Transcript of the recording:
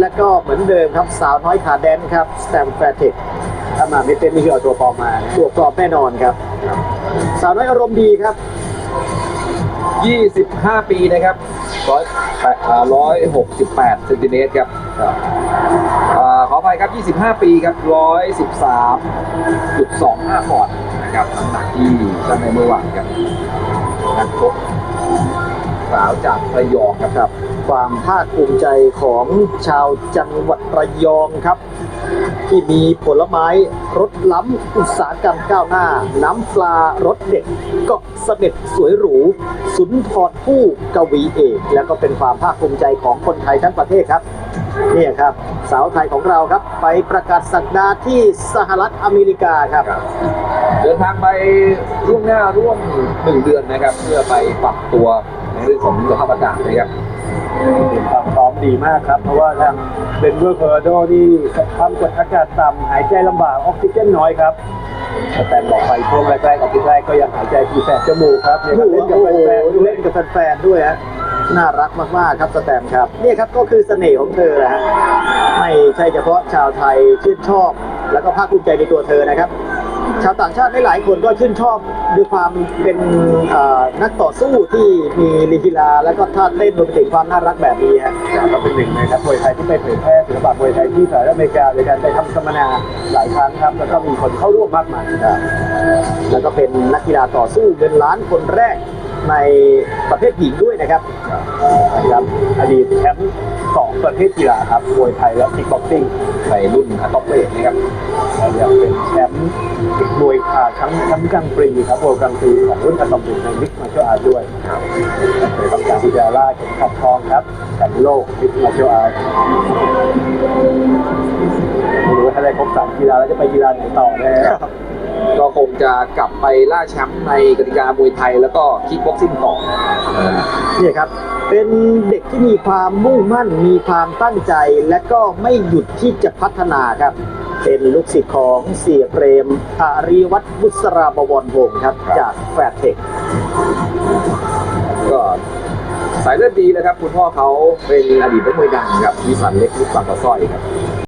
และก็เหมือนเดิมครับสาวน้อยขาแดนครับสแตมแฟร์เทคถ้ามาไม่เต้นนี่คือเอาตัวปลอมมานะตัวปลอมแน่นอนครับ สาวน้อยอารมณ์ดีครับ 25 ปีนะครับ168เซนติเมตรครับอ่าขออภัยครับ 25 ปีครับ 113.25ปอนด์นะครับน้ำหนักที่ท่านในเมื่อวานครับนักชก สาวจากระยองครับครับ ความภาคภูมิใจของชาวจังหวัดระยองครับ ที่มีผลไม้รสล้ำอุตสาหกรรมก้าวหน้า น้ำปลารสเด็ดเกาะเสม็ดสวยหรู สุนทรผู้กวีเอกแล้วก็เป็นความภาคภูมิใจของคนไทยทั้งประเทศครับนี่ครับสาวไทยของเราครับ ไปประกาศสักดาที่สหรัฐอเมริกาครับ เดินทางไปล่วงหน้าร่วมหนึ่งเดือนนะครับ เพื่อไปปรับตัว ในเรื่องของสภาพอากาศนะครับเป็นความพร้อมดีมากครับ เพราะว่าทางเบนเวอร์คอร์โดนี่ความกดอากาศต่ำหายใจลำบากออกซิเจนน้อยครับแต่บอกไปช่วงแรกๆออกซิเจนแรกก็ยังหายใจทีแสบจมูกครับเนี่ยก็เล่นกับแฟนๆด้วยเล่นกับแฟนๆด้วยฮะน่ารักมากๆครับสแตมป์ครับนี่ครับก็คือเสน่ห์ของเธอแหละฮะไม่ใช่เฉพาะชาวไทยชื่นชอบ แล้วก็ภาคภูมิใจในตัวเธอนะครับ ชาวต่างชาติหลายๆคนก็ชื่นชอบด้วยความเป็นนักต่อสู้ที่มีลีกีฬาแล้วก็ท่าเต้นรวมไปถึงความน่ารักแบบนี้ฮะก็เป็นหนึ่งในนักมวยไทยที่ไปเผยแพร่ศิลปะมวยไทยที่สหรัฐอเมริกาโดยการไปทำสัมมนาหลายครั้งครับ แล้วก็มีคนเข้าร่วมมากมายครับแล้วก็เป็นนักกีฬาต่อสู้เงินล้านคนแรกในประเภทหญิงด้วยนะครับนะครับอดีตแชมป์สอง ประเภทกีฬาครับมวยไทยและคิกบ็อกซิ่งในรุ่นอะต็อปเวทนะครับแล้วยังเป็นแชมป์มวยอ่าแชมป์แชมป์กลางปรีครับโวลกลางปรีของรุ่นอะตอมปิกในมิกมาเชลอาร์ด้วยเคยประกาศที่จะล่าเข็มขัดทองครับแชมป์โลกมิกมาเชลอาร์ไม่รู้ว่าถ้าได้ครบสามกีฬาแล้วจะไปกีฬาไหนต่อนะฮะก็คงจะกลับไปล่าแชมป์ในกติกามวยไทยแล้วก็คิกบ็อกซิ่งต่อนี่ครับ เป็นเด็กที่มีความมุ่งมั่น มีความตั้งใจ และก็ไม่หยุดที่จะพัฒนาครับ เป็นลูกศิษย์ของเสียเปรมอารีวัตรบุษราบวรวงศ์ครับ จากแฟร์เทคก็สายเลือดดีเลยครับ คุณพ่อเขาเป็นอดีตนักมวยดังครับวิสันเล็กลูกบางกระสร้อยครับ